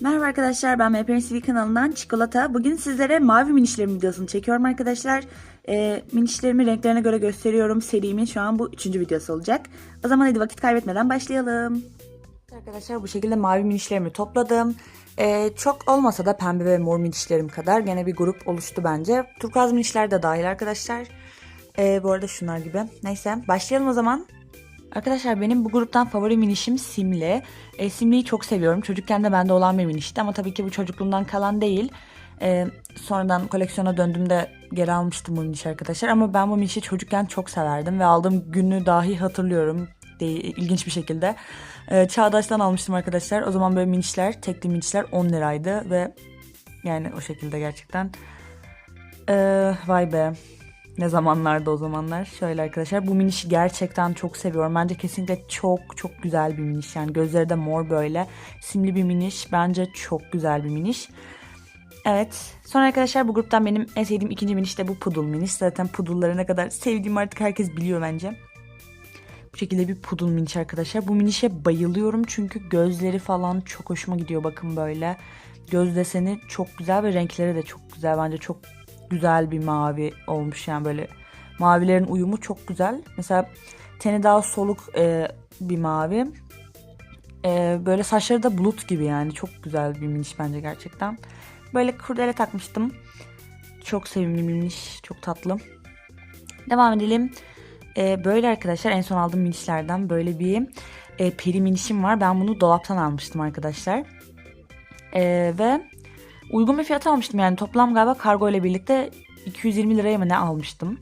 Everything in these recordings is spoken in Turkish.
Merhaba arkadaşlar ben MPN TV kanalından Çikolata. Bugün sizlere mavi minişlerim videosunu çekiyorum arkadaşlar. Ee, minişlerimi renklerine göre gösteriyorum. Serimin şu an bu üçüncü videosu olacak. O zaman hadi vakit kaybetmeden başlayalım. Arkadaşlar bu şekilde mavi minişlerimi topladım. Ee, çok olmasa da pembe ve mor minişlerim kadar gene bir grup oluştu bence. Turkuaz minişler de dahil arkadaşlar. Ee, bu arada şunlar gibi. Neyse başlayalım o zaman. Arkadaşlar benim bu gruptan favori minişim Simli. E, Simli'yi çok seviyorum. Çocukken de bende olan bir minişti ama tabii ki bu çocukluğumdan kalan değil. E, sonradan koleksiyona döndüğümde geri almıştım bu minişi arkadaşlar. Ama ben bu minişi çocukken çok severdim ve aldığım günü dahi hatırlıyorum. İlginç bir şekilde. E, Çağdaş'tan almıştım arkadaşlar. O zaman böyle minişler, tekli minişler 10 liraydı ve yani o şekilde gerçekten. E, vay be. Ne zamanlarda o zamanlar. Şöyle arkadaşlar bu minişi gerçekten çok seviyorum. Bence kesinlikle çok çok güzel bir miniş. Yani gözleri de mor böyle. Simli bir miniş. Bence çok güzel bir miniş. Evet. Sonra arkadaşlar bu gruptan benim en sevdiğim ikinci miniş de bu pudul miniş. Zaten pudulları ne kadar sevdiğimi artık herkes biliyor bence. Bu şekilde bir pudul miniş arkadaşlar. Bu minişe bayılıyorum çünkü gözleri falan çok hoşuma gidiyor bakın böyle. Göz deseni çok güzel ve renkleri de çok güzel. Bence çok güzel bir mavi olmuş yani böyle mavilerin uyumu çok güzel. Mesela teni daha soluk e, bir mavi. E, böyle saçları da bulut gibi yani çok güzel bir miniş bence gerçekten. Böyle kurdele takmıştım. Çok sevimli miniş, çok tatlı. Devam edelim. E, böyle arkadaşlar en son aldığım minişlerden böyle bir e, peri minişim var. Ben bunu dolaptan almıştım arkadaşlar. E, ve uygun bir fiyata almıştım yani toplam galiba kargo ile birlikte 220 liraya mı ne almıştım.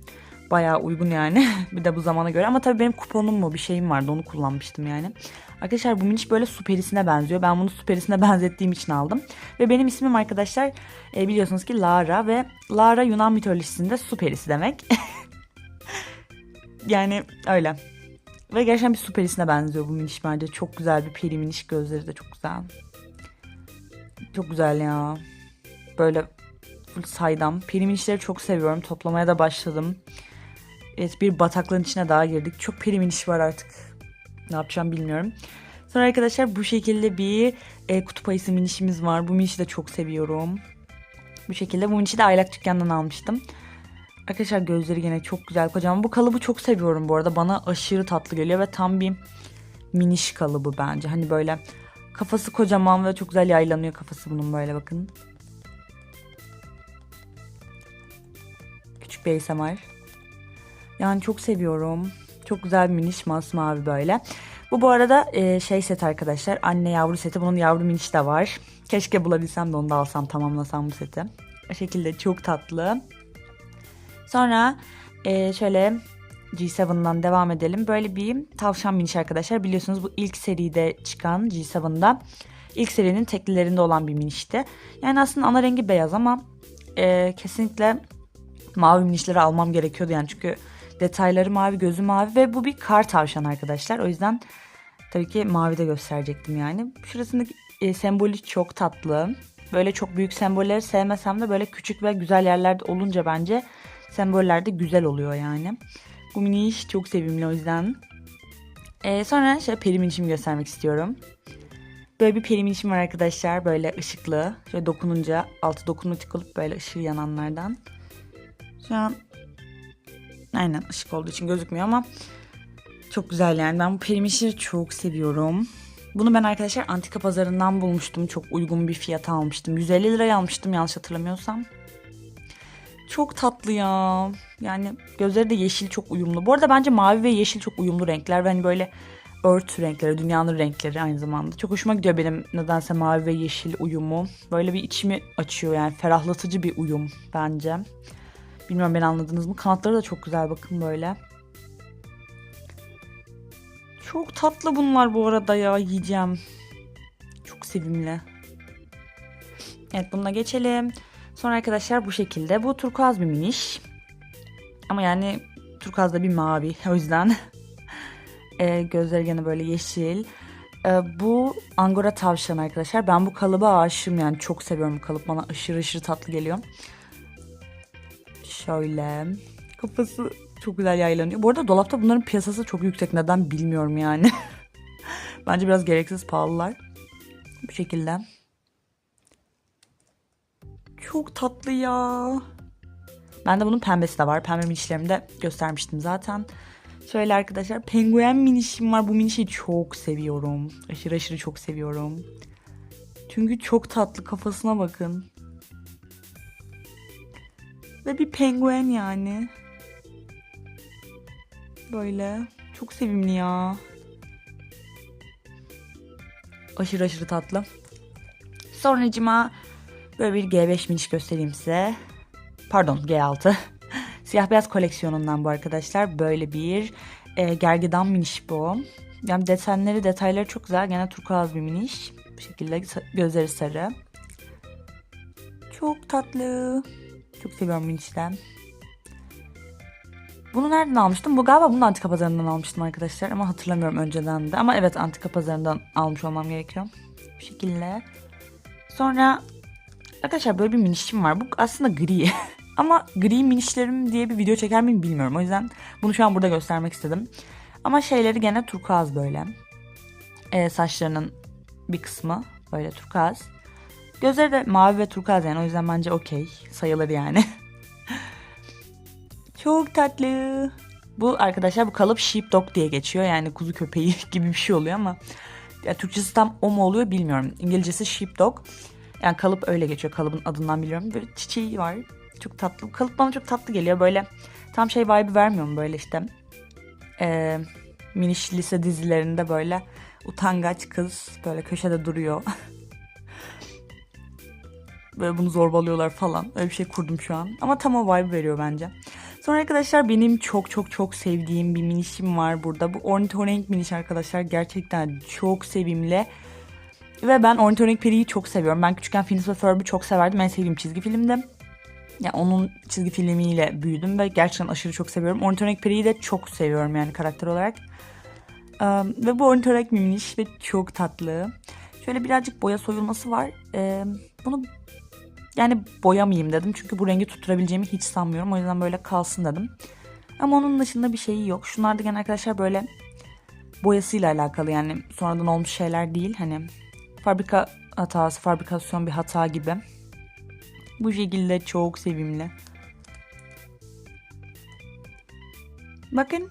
Bayağı uygun yani bir de bu zamana göre ama tabii benim kuponum mu bir şeyim vardı onu kullanmıştım yani. Arkadaşlar bu miniş böyle su perisine benziyor. Ben bunu su perisine benzettiğim için aldım. Ve benim ismim arkadaşlar e, biliyorsunuz ki Lara ve Lara Yunan mitolojisinde su perisi demek. yani öyle. Ve gerçekten bir su perisine benziyor bu miniş bence. Çok güzel bir peri miniş gözleri de çok güzel. Çok güzel ya. Böyle full saydam. Peri minişleri çok seviyorum. Toplamaya da başladım. Evet bir bataklığın içine daha girdik. Çok peri miniş var artık. Ne yapacağım bilmiyorum. Sonra arkadaşlar bu şekilde bir e, kutup ayısı minişimiz var. Bu minişi de çok seviyorum. Bu şekilde bu minişi de aylak dükkanından almıştım. Arkadaşlar gözleri yine çok güzel kocaman. Bu kalıbı çok seviyorum bu arada. Bana aşırı tatlı geliyor ve tam bir miniş kalıbı bence. Hani böyle kafası kocaman ve çok güzel yaylanıyor kafası bunun böyle bakın. Küçük bir ASMR. Yani çok seviyorum. Çok güzel bir miniş masmavi böyle. Bu bu arada e, şey set arkadaşlar. Anne yavru seti. Bunun yavru miniş de var. Keşke bulabilsem de onu da alsam tamamlasam bu seti. O şekilde çok tatlı. Sonra e, şöyle G7'dan devam edelim. Böyle bir tavşan miniş arkadaşlar. Biliyorsunuz bu ilk seride çıkan G7'da ilk serinin teklilerinde olan bir minişti. Yani aslında ana rengi beyaz ama e, kesinlikle mavi minişleri almam gerekiyordu yani çünkü detayları mavi, gözü mavi ve bu bir kar tavşan arkadaşlar. O yüzden tabii ki mavi de gösterecektim yani. Şurasındaki e, sembolü çok tatlı. Böyle çok büyük sembolleri sevmesem de böyle küçük ve güzel yerlerde olunca bence semboller de güzel oluyor yani. Bu miniş çok sevimli o yüzden. Ee, sonra şöyle peri minişimi göstermek istiyorum. Böyle bir peri minişim var arkadaşlar. Böyle ışıklı. Şöyle dokununca altı dokunmatik olup böyle ışığı yananlardan. Şu an aynen ışık olduğu için gözükmüyor ama çok güzel yani. Ben bu peri minişi çok seviyorum. Bunu ben arkadaşlar antika pazarından bulmuştum. Çok uygun bir fiyata almıştım. 150 liraya almıştım yanlış hatırlamıyorsam. Çok tatlı ya. Yani gözleri de yeşil çok uyumlu. Bu arada bence mavi ve yeşil çok uyumlu renkler. Ve hani böyle ört renkleri, dünyanın renkleri aynı zamanda. Çok hoşuma gidiyor benim nedense mavi ve yeşil uyumu. Böyle bir içimi açıyor yani ferahlatıcı bir uyum bence. Bilmiyorum beni anladınız mı? Kanatları da çok güzel bakın böyle. Çok tatlı bunlar bu arada ya yiyeceğim. Çok sevimli. Evet bununla geçelim. Sonra arkadaşlar bu şekilde. Bu turkuaz bir miniş. Ama yani turkuaz da bir mavi. O yüzden e, gözleri gene böyle yeşil. E, bu angora tavşan arkadaşlar. Ben bu kalıba aşığım yani. Çok seviyorum bu kalıp. Bana aşırı aşırı tatlı geliyor. Şöyle. Kafası çok güzel yaylanıyor. Bu arada dolapta bunların piyasası çok yüksek. Neden bilmiyorum yani. Bence biraz gereksiz pahalılar. Bu şekilde. Çok tatlı ya. Bende bunun pembesi de var. Pembe minişlerimi de göstermiştim zaten. Şöyle arkadaşlar penguen minişim var. Bu minişi çok seviyorum. Aşırı aşırı çok seviyorum. Çünkü çok tatlı kafasına bakın. Ve bir penguen yani. Böyle. Çok sevimli ya. Aşırı aşırı tatlı. Sonracıma böyle bir G5 miniş göstereyim size. Pardon G6. Siyah beyaz koleksiyonundan bu arkadaşlar. Böyle bir e, gergedan miniş bu. Yani desenleri, detayları çok güzel. Gene turkuaz bir miniş. Bu şekilde gözleri sarı. Çok tatlı. Çok seviyorum minişten. Bunu nereden almıştım? Bu galiba bunu antika pazarından almıştım arkadaşlar ama hatırlamıyorum önceden de. Ama evet antika pazarından almış olmam gerekiyor. Bu şekilde. Sonra arkadaşlar böyle bir minişim var. Bu aslında gri. ama gri minişlerim diye bir video çeker miyim bilmiyorum. O yüzden bunu şu an burada göstermek istedim. Ama şeyleri gene turkuaz böyle. Ee, saçlarının bir kısmı böyle turkuaz. Gözleri de mavi ve turkuaz yani o yüzden bence okey. Sayılır yani. Çok tatlı. Bu arkadaşlar bu kalıp sheepdog diye geçiyor. Yani kuzu köpeği gibi bir şey oluyor ama ya Türkçesi tam o mu oluyor bilmiyorum. İngilizcesi sheepdog. Yani kalıp öyle geçiyor. Kalıbın adından biliyorum. Böyle çiçeği var. Çok tatlı. Kalıp bana çok tatlı geliyor. Böyle tam şey vibe vermiyor mu böyle işte. Ee, miniş lise dizilerinde böyle utangaç kız böyle köşede duruyor. böyle bunu zorbalıyorlar falan. Öyle bir şey kurdum şu an. Ama tam o vibe veriyor bence. Sonra arkadaşlar benim çok çok çok sevdiğim bir minişim var burada. Bu ornitorenk miniş arkadaşlar. Gerçekten çok sevimli. Ve ben ornitorenk periyi çok seviyorum. Ben küçükken Phineas ve Ferb'i çok severdim. En sevdiğim çizgi filmdi. Yani onun çizgi filmiyle büyüdüm ve gerçekten aşırı çok seviyorum. Ornitorenk periyi de çok seviyorum yani karakter olarak. Ee, ve bu ornitorenk miniş ve çok tatlı. Şöyle birazcık boya soyulması var. Ee, bunu yani boyamayayım dedim. Çünkü bu rengi tutturabileceğimi hiç sanmıyorum. O yüzden böyle kalsın dedim. Ama onun dışında bir şeyi yok. Şunlar da gene arkadaşlar böyle boyasıyla alakalı yani sonradan olmuş şeyler değil. Hani fabrika hatası, fabrikasyon bir hata gibi. Bu şekilde çok sevimli. Bakın.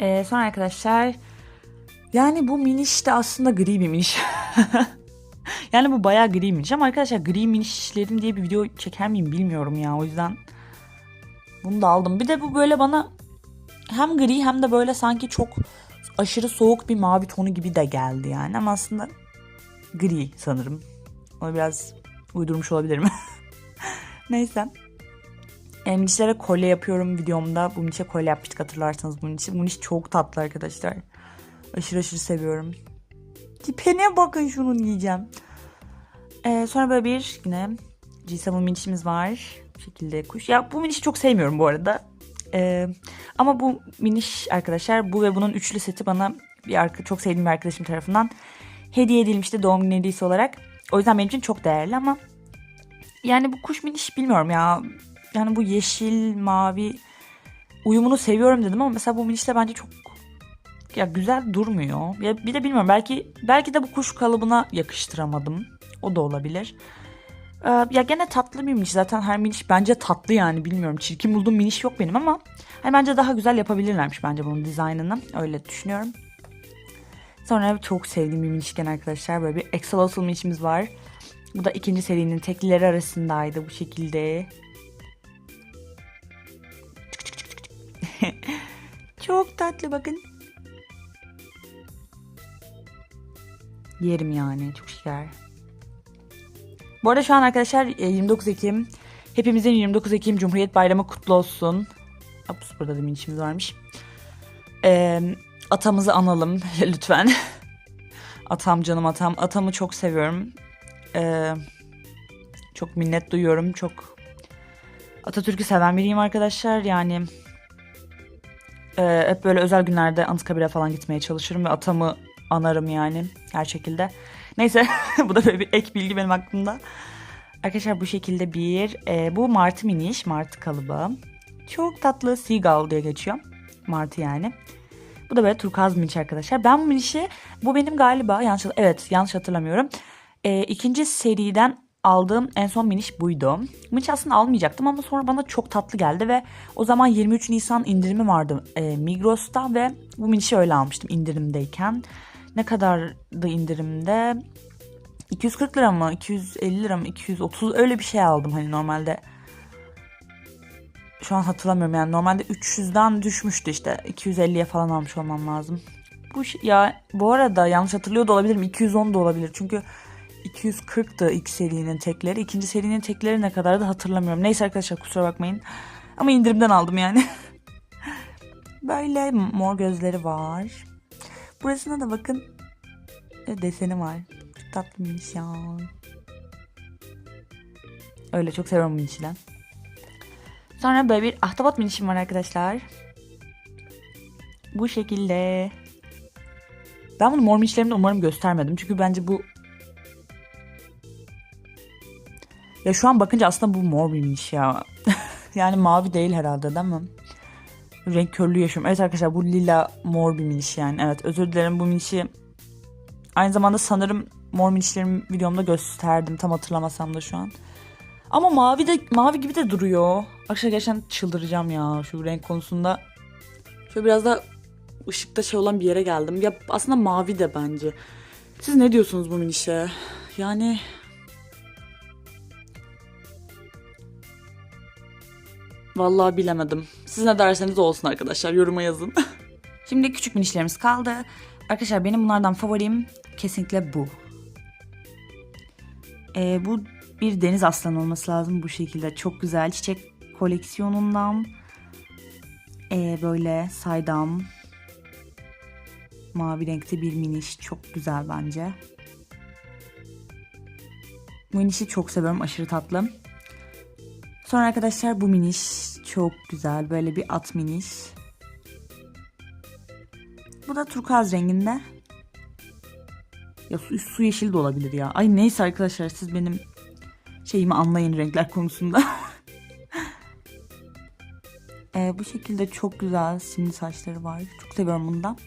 Ee, sonra arkadaşlar yani bu miniş de aslında gri bir miniş. yani bu bayağı gri miniş ama arkadaşlar gri minişlerim diye bir video çeker miyim bilmiyorum ya o yüzden bunu da aldım. Bir de bu böyle bana hem gri hem de böyle sanki çok aşırı soğuk bir mavi tonu gibi de geldi yani ama aslında gri sanırım. Onu biraz uydurmuş olabilirim. Neyse. E, minişlere kolye yapıyorum videomda. Bu minişe kolye yapmıştık hatırlarsanız bunun için. Bu miniş çok tatlı arkadaşlar. Aşırı aşırı seviyorum. Tipene bakın şunun yiyeceğim. Ee, sonra böyle bir yine G7 minişimiz var. Bu şekilde kuş. Ya bu minişi çok sevmiyorum bu arada. Ee, ama bu miniş arkadaşlar bu ve bunun üçlü seti bana bir arka, çok sevdiğim bir arkadaşım tarafından hediye edilmişti doğum günü hediyesi olarak. O yüzden benim için çok değerli ama yani bu kuş miniş bilmiyorum ya. Yani bu yeşil, mavi uyumunu seviyorum dedim ama mesela bu minişle bence çok ya güzel durmuyor. Ya bir de bilmiyorum belki belki de bu kuş kalıbına yakıştıramadım. O da olabilir. Ee, ya gene tatlı bir miniş. Zaten her miniş bence tatlı yani bilmiyorum. Çirkin bulduğum miniş yok benim ama hani bence daha güzel yapabilirlermiş bence bunun dizaynını. Öyle düşünüyorum. Sonra çok sevdiğim bir minişken arkadaşlar. Böyle bir Axolotl minişimiz var. Bu da ikinci serinin teklileri arasındaydı bu şekilde. çok tatlı bakın. Yerim yani çok şeker. Bu arada şu an arkadaşlar e, 29 Ekim. Hepimizin 29 Ekim Cumhuriyet Bayramı kutlu olsun. Ups burada da minişimiz varmış. Ee, atamızı analım lütfen. atam canım atam. Atamı çok seviyorum. Ee, çok minnet duyuyorum. Çok Atatürk'ü seven biriyim arkadaşlar. Yani e, hep böyle özel günlerde Anıtkabir'e falan gitmeye çalışırım ve atamı anarım yani her şekilde. Neyse bu da böyle bir ek bilgi benim aklımda. Arkadaşlar bu şekilde bir e, bu martı miniş martı kalıbı. Çok tatlı seagull diye geçiyor. Martı yani. Bu da böyle turkuaz miniş arkadaşlar. Ben bu minişi bu benim galiba yanlış evet yanlış hatırlamıyorum. E, ikinci seriden aldığım en son miniş buydu. Miniş aslında almayacaktım ama sonra bana çok tatlı geldi ve o zaman 23 Nisan indirimi vardı e, Migros'ta ve bu minişi öyle almıştım indirimdeyken. Ne kadardı indirimde? 240 lira mı? 250 lira mı? 230 öyle bir şey aldım hani normalde. Şu an hatırlamıyorum yani normalde 300'den düşmüştü işte 250'ye falan almış olmam lazım. Bu ya bu arada yanlış hatırlıyor da olabilirim 210 da olabilir çünkü 240'tı ilk serinin tekleri. ikinci serinin tekleri ne kadardı hatırlamıyorum. Neyse arkadaşlar kusura bakmayın. Ama indirimden aldım yani. Böyle mor gözleri var. Burasına da bakın e, deseni var. Çok tatlıymış ya. Öyle çok seviyorum minişiden. Sonra böyle bir ahtapot minişim var arkadaşlar. Bu şekilde. Ben bunu mor minişlerimde umarım göstermedim. Çünkü bence bu... Ya şu an bakınca aslında bu mor bir miniş ya. yani mavi değil herhalde değil mi? Renk körlüğü yaşıyorum. Evet arkadaşlar bu lila mor bir miniş yani. Evet özür dilerim bu minişi aynı zamanda sanırım mor minişlerimi videomda gösterdim. Tam hatırlamasam da şu an. Ama mavi de mavi gibi de duruyor. Arkadaşlar gerçekten çıldıracağım ya şu renk konusunda. Şöyle biraz da ışıkta şey olan bir yere geldim. Ya aslında mavi de bence. Siz ne diyorsunuz bu minişe? Yani Vallahi bilemedim. Siz ne derseniz olsun arkadaşlar. Yoruma yazın. Şimdi küçük minişlerimiz kaldı. Arkadaşlar benim bunlardan favorim kesinlikle bu. Ee, bu bir deniz aslanı olması lazım bu şekilde. Çok güzel çiçek koleksiyonundan. Ee, böyle saydam. Mavi renkte bir miniş. Çok güzel bence. Bu minişi çok seviyorum. Aşırı tatlı. Sonra arkadaşlar bu miniş çok güzel. Böyle bir at miniş. Bu da turkuaz renginde. Ya su, su yeşil de olabilir ya. Ay neyse arkadaşlar siz benim şeyimi anlayın renkler konusunda. Ee, bu şekilde çok güzel simli saçları var. Çok seviyorum bundan.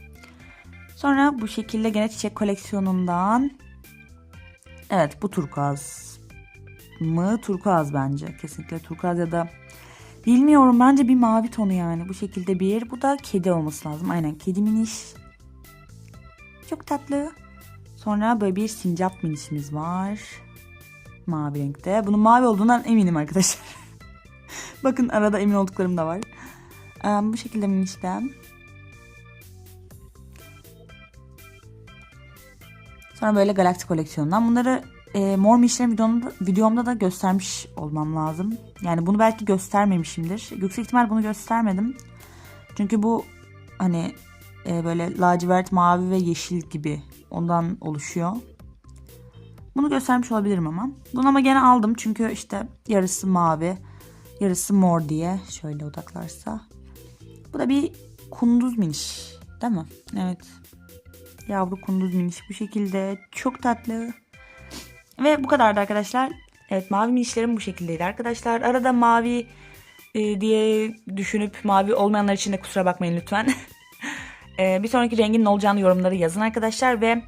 Sonra bu şekilde gene çiçek koleksiyonundan. Evet bu turkuaz mı? Turkuaz bence. Kesinlikle turkuaz ya da bilmiyorum bence bir mavi tonu yani. Bu şekilde bir. Bu da kedi olması lazım. Aynen kedi miniş. Çok tatlı. Sonra böyle bir sincap minişimiz var. Mavi renkte. Bunun mavi olduğundan eminim arkadaşlar. Bakın arada emin olduklarım da var. Ee, bu şekilde minişten. Sonra böyle galaksi koleksiyonundan. Bunları e, mor minişlerin videomda, videomda da göstermiş olmam lazım. Yani bunu belki göstermemişimdir. Yüksek ihtimal bunu göstermedim. Çünkü bu hani e, böyle lacivert, mavi ve yeşil gibi ondan oluşuyor. Bunu göstermiş olabilirim ama. Bunu ama gene aldım çünkü işte yarısı mavi, yarısı mor diye şöyle odaklarsa. Bu da bir kunduz miniş değil mi? Evet. Yavru kunduz miniş bu şekilde. Çok tatlı. Ve bu kadardı arkadaşlar. Evet mavi minişlerim bu şekildeydi arkadaşlar. Arada mavi e, diye düşünüp mavi olmayanlar için de kusura bakmayın lütfen. e, bir sonraki rengin ne olacağını yorumları yazın arkadaşlar. Ve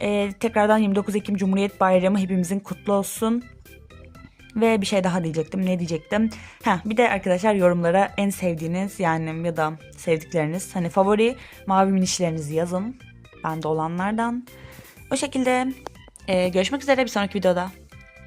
e, tekrardan 29 Ekim Cumhuriyet Bayramı hepimizin kutlu olsun. Ve bir şey daha diyecektim. Ne diyecektim? Ha, bir de arkadaşlar yorumlara en sevdiğiniz yani ya da sevdikleriniz hani favori mavi minişlerinizi yazın. Bende olanlardan. O şekilde e, görüşmek üzere bir sonraki videoda.